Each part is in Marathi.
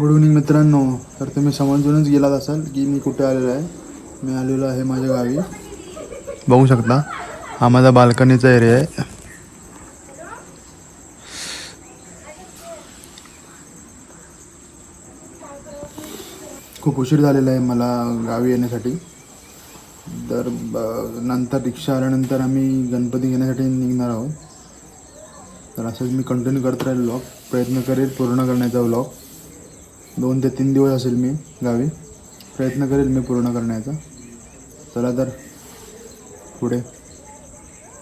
गुड इव्हनिंग मित्रांनो. तर तुम्ही समजूनच गेलात असाल की मी कुठे आलेलो आहे. मी आलेलो आहे माझ्या गावी. बघू शकता. हा माझा बाल्कनीचा एरिया आहे. खूप उशीर झालेला आहे मला गावी येण्यासाठी. तर ब- नंतर रिक्षा आल्यानंतर आम्ही गणपती घेण्यासाठी निघणार आहोत. तर असंच मी कंटिन्यू करत राहील व्लॉग प्रयत्न करेल पूर्ण करण्याचा व्लॉग दोन ते तीन दिवस असेल मी गावी. प्रयत्न करेल मी पूर्ण करण्याचा. चला तर पुढे.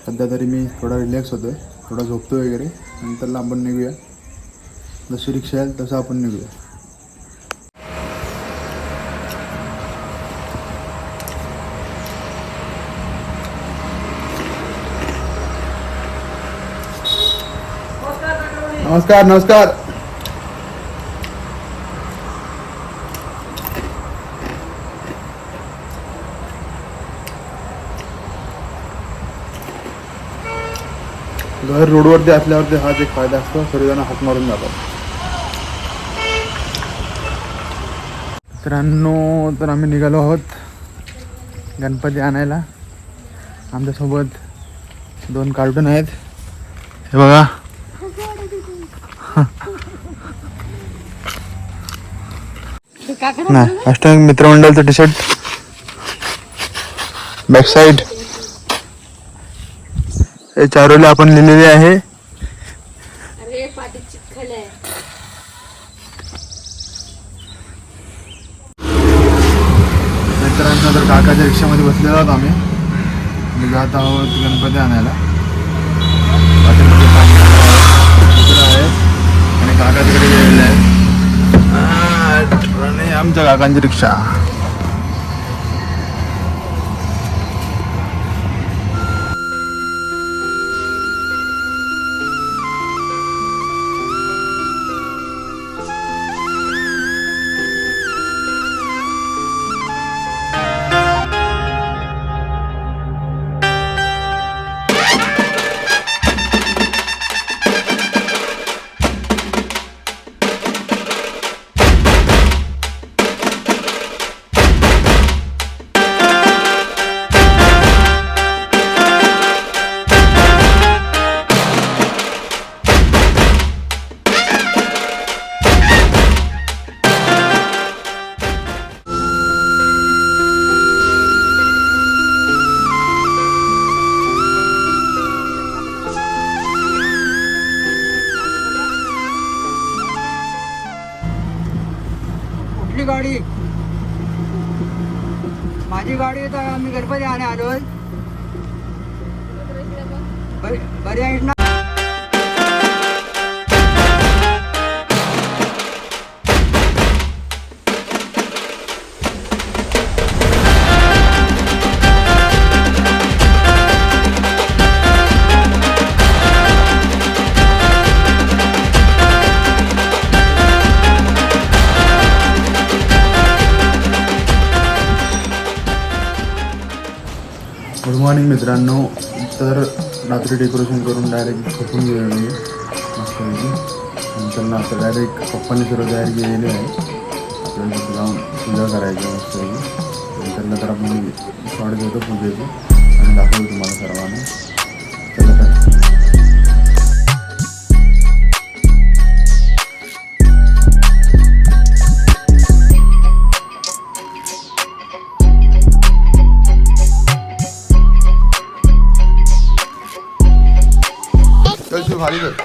सध्या तरी मी थोडा रिलॅक्स होतो आहे थोडा झोपतो वगैरे. नंतरला आपण निघूया. जशी रिक्षा येईल तसं आपण निघूया. नमस्कार नमस्कार. बाहेर रोडवरती असल्यावरती हाच एक फायदा असतो सर्वजण हात मारून जातात. मित्रांनो तर आम्ही निघालो आहोत गणपती आणायला. आमच्यासोबत दोन कार्टून आहेत. हे बघा. नाही अष्टमी मित्रमंडळचं टी शर्ट बॅक साईड चारोले आपण लिहिलेले आहे. आहे. मित्रांनो तर काकाच्या रिक्षामध्ये बसलेलो आहोत आम्ही. मी जात आहोत गणपती आणायला. आणि काका तिकडे गेलेले आहेत. आणि आमच्या काकांची रिक्षा. गाडी तर आम्ही गणपती आणि आलोय. बरी गुड मॉर्निंग मित्रांनो. तर रात्री डेकोरेशन करून डायरेक्ट झोपून गेलो मी मस्तपैकी नंतर ना आता डायरेक्ट पप्पाने सर्व तयारी केलेली आहे. आपल्याला तिथे जाऊन पूजा करायची मस्तपैकी नंतर नंतर आपण शॉर्ट घेतो पूजेचं. आणि दाखवतो तुम्हाला सर्वांना. चल शिव खाली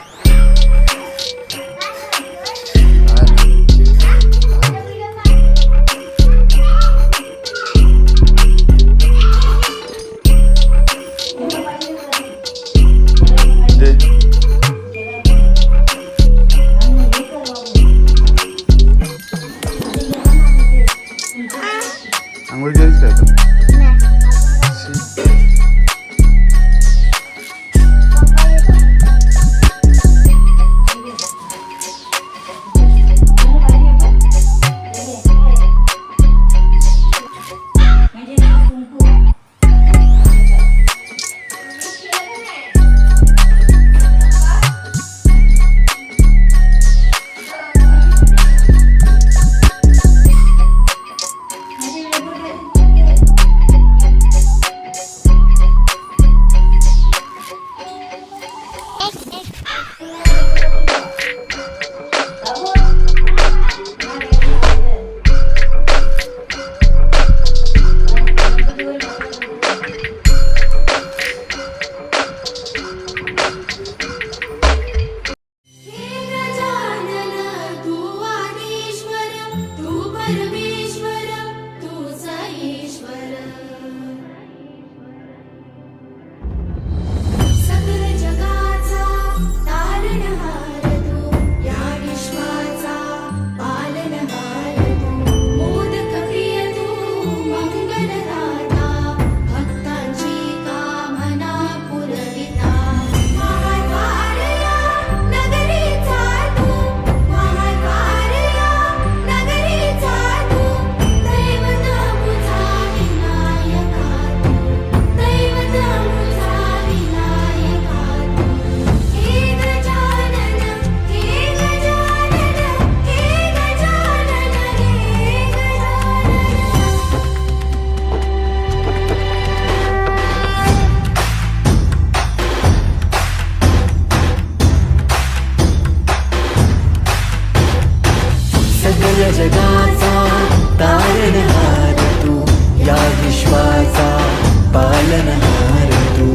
पालनहार तू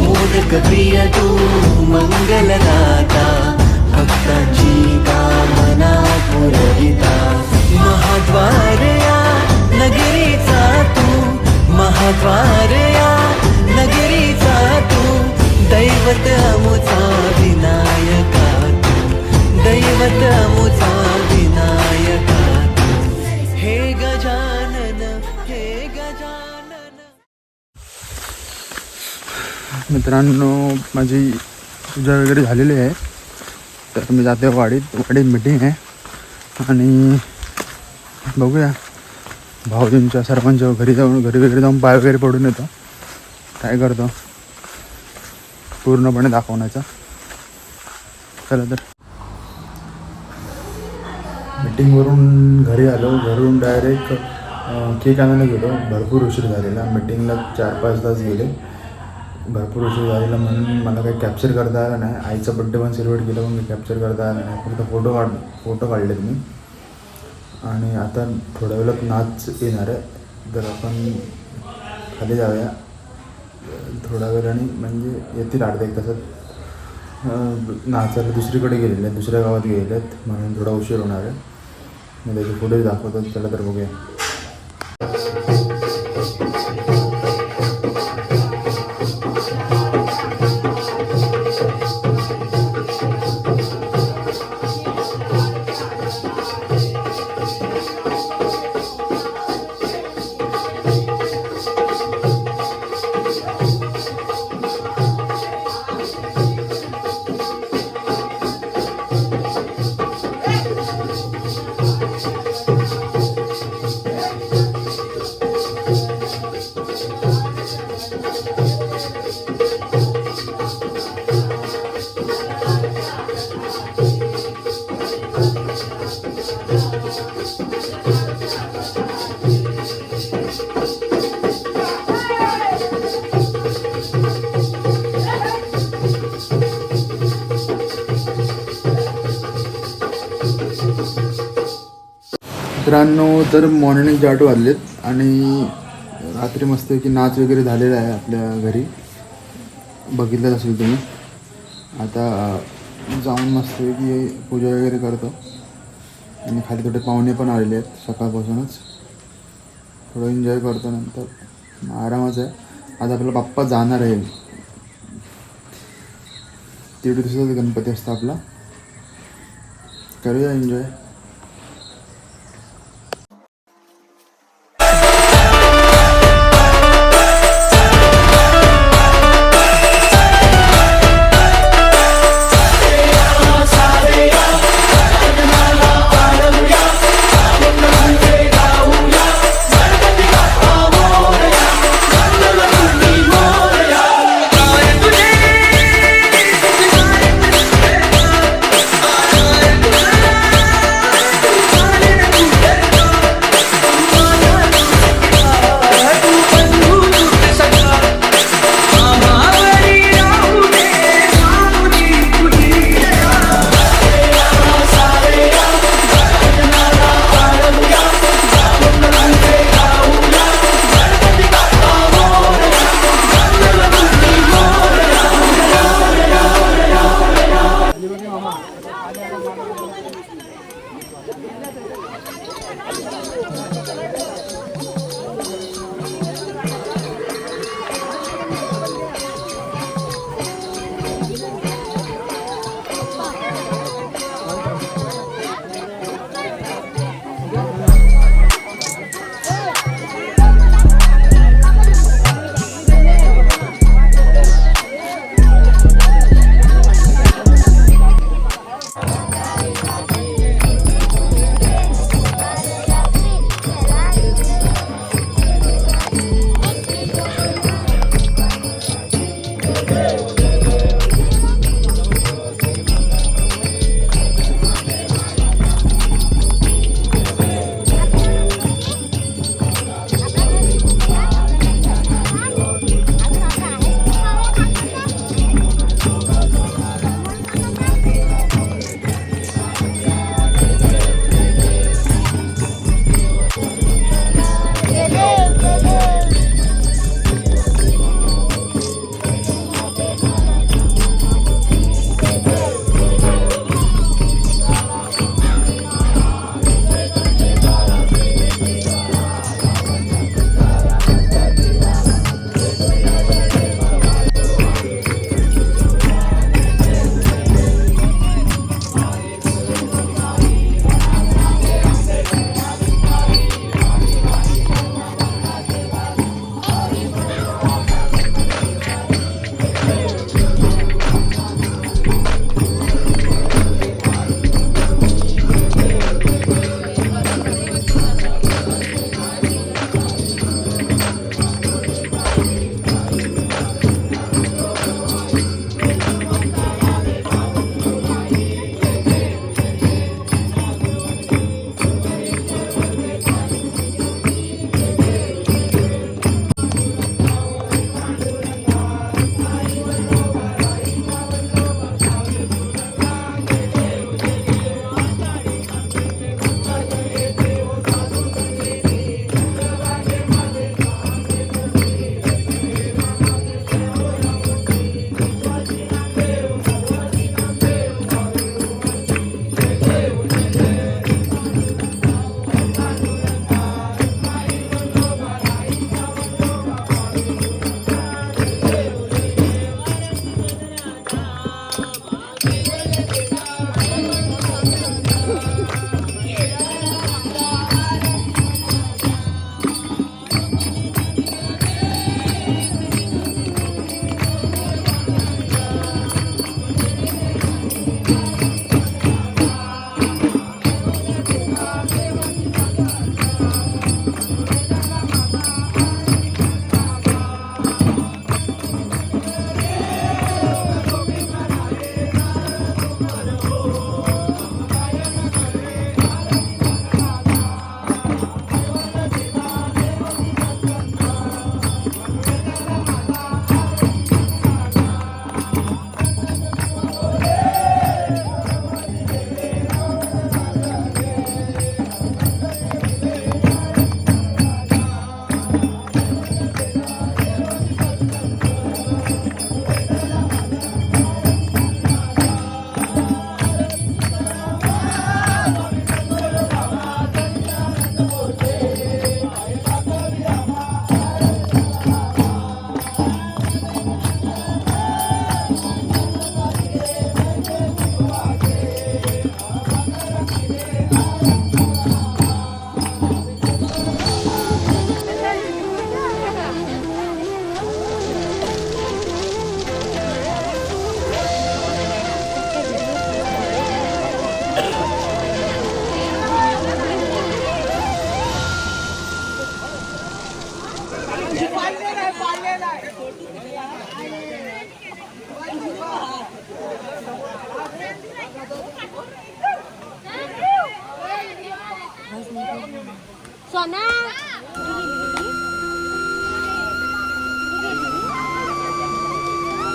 मोदक प्रिय तू मंगलदाता भक्तांची कामना पुरविता महाद्वार या नगरीचा तू महाद्वार नगरीचा तू दैवत अमुचा विनायका तू दैवत अमुचा मित्रांनो माझी पूजा वगैरे झालेली आहे. तर मी जाते वाडीत वाडीत मिटिंग आहे. आणि बघूया. भाऊजींच्या सरपंच घरी जाऊन घरी वगैरे जाऊन पाय वगैरे पडून येतो. काय करतो? पूर्णपणे दाखवण्याचा. चला तर. मीटिंगवरून घरी आलो. घरून डायरेक्ट केक आणायला गेलो. भरपूर उशीर झालेला. मीटिंगला चार पाच तास गेले. भरपूर उशीर झालेला म्हणून मला काही कॅप्चर करता आलं नाही. आईचा बड्डे पण सेलिब्रेट केला पण मी कॅप्चर करता आलं नाही. फक्त फोटो काढ फोटो काढलेत मी. आणि आता थोड्या वेळात नाच येणार आहे. तर आपण खाली जाऊया. थोड्या वेळाने म्हणजे येतील अर्ध्या एक तासात. नाचायला दुसरीकडे गेलेले आहेत दुसऱ्या गावात गेलेले आहेत. म्हणून थोडा उशीर होणार आहे. मी त्याचे फुटेज दाखवतो त्याला तर बघूया. मित्रांनो तर मॉर्निंगचे आठ वाजलेत आणि रात्री मस्त की नाच वगैरे झालेला आहे आपल्या घरी. बघितलंच असेल तुम्ही. आता जाऊन मस्त की पूजा वगैरे करतो. आणि खाली थोडे पाहुणे पण आलेले आहेत सकाळपासूनच. थोडं एन्जॉय करतो नंतर. आरामच आहे. आज आपला बाप्पा जाणार आहे. दीड दिवसाचा गणपती असतो आपला. करूया एन्जॉय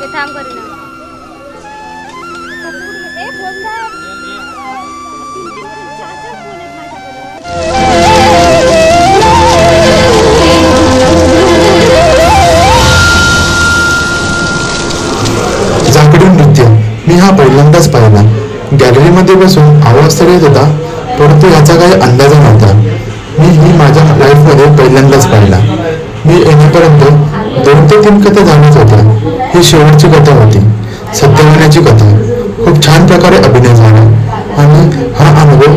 ते थांब करू ना. झाकडून नृत्य. मी हा पहिल्यांदाच पाहिला. गॅलरीमध्ये बसून आवाज तर येत होता परंतु याचा काही अंदाज नव्हता. मी ही माझ्या लाईफमध्ये पहिल्यांदाच पाहिला. मी येण्यापर्यंत दोन ते तीन कथा जाणत होत्या ही शेवटची कथा होती. सत्यवानाची कथा. खूप छान प्रकारे अभिनय झाला. आणि हा अनुभव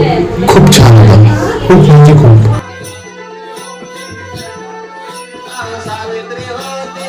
खूप छान होता. खूप म्हणजे खूप. सावित्री होती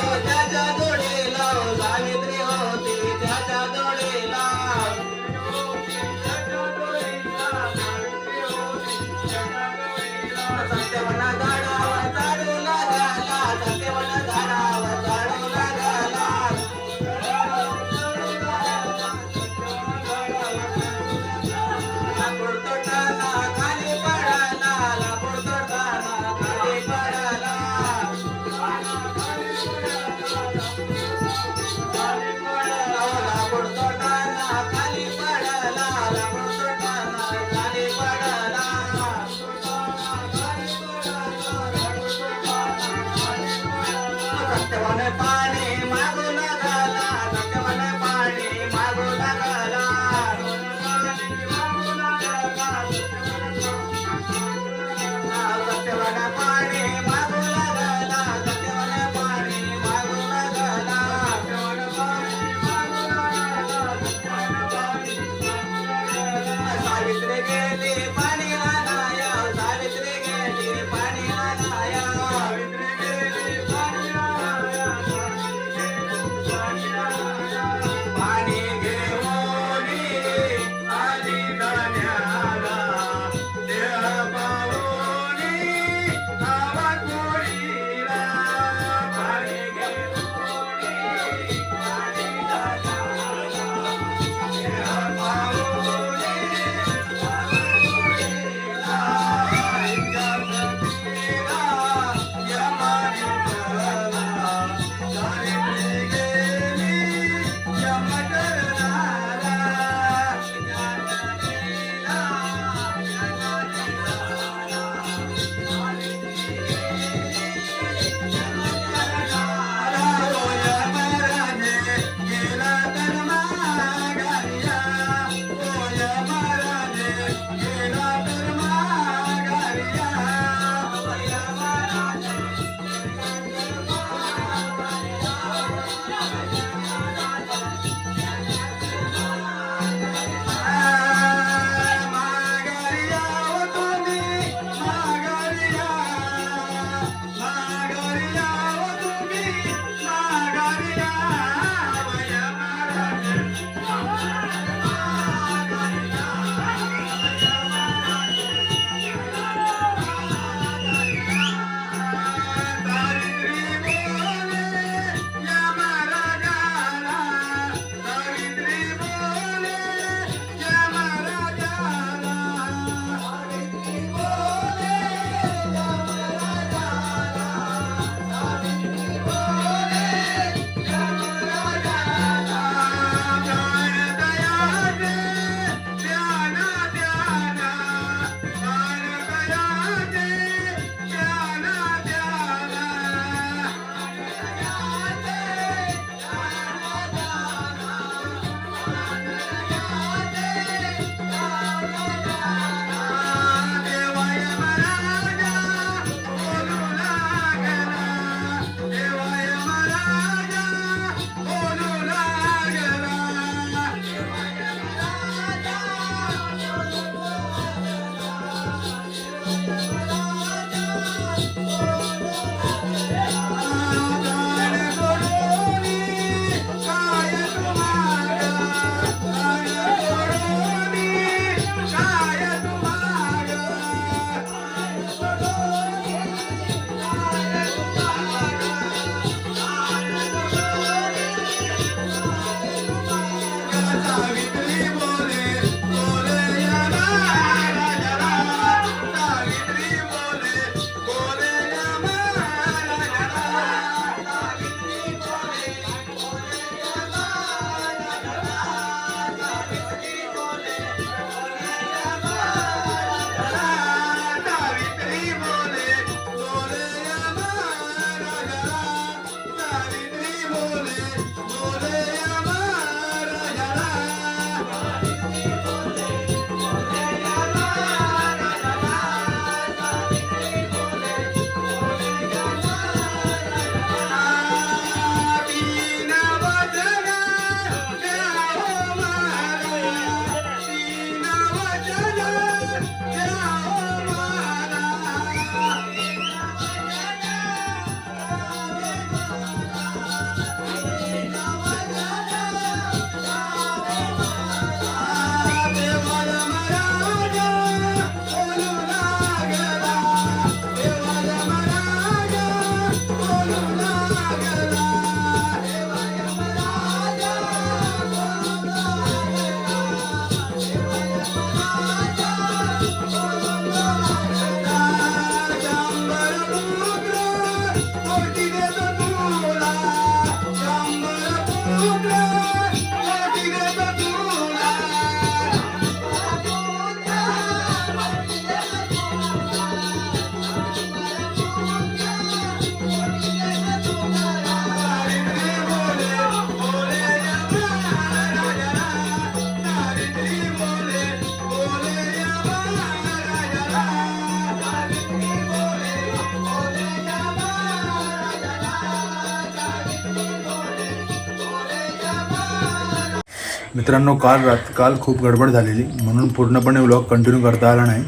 मित्रांनो काल रात काल खूप गडबड झालेली. म्हणून पूर्णपणे व्लॉग कंटिन्यू करता आला नाही.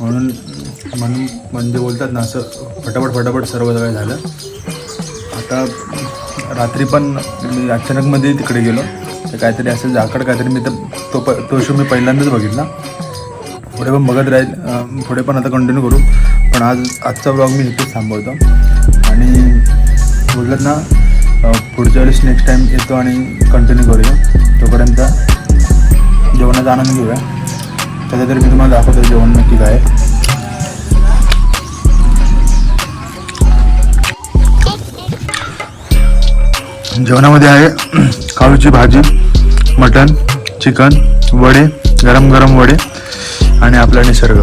म्हणून म्हणून म्हणजे बोलतात ना असं फटाफट फटाफट सर्व सगळं झालं. आता रात्री पण मी अचानकमध्ये तिकडे गेलो. तर काहीतरी असं जाकड काहीतरी मी तर तो प तो शो मी पहिल्यांदाच बघितला. पुढे पण बघत राहील. पुढे पण आता कंटिन्यू करू. पण आज आजचा ब्लॉग मी इथेच थांबवतो. आणि बोलत ना पुढच्या वेळेस नेक्स्ट टाईम येतो आणि कंटिन्यू करूया. तोपर्यंत जेवणाचा आनंद घेऊया. त्याचा तरी मी तुम्हाला दाखवतो जेवण नक्की काय आहे. जेवणामध्ये आहे काळूची भाजी मटण चिकन वडे गरम गरम वडे आणि आपला निसर्ग.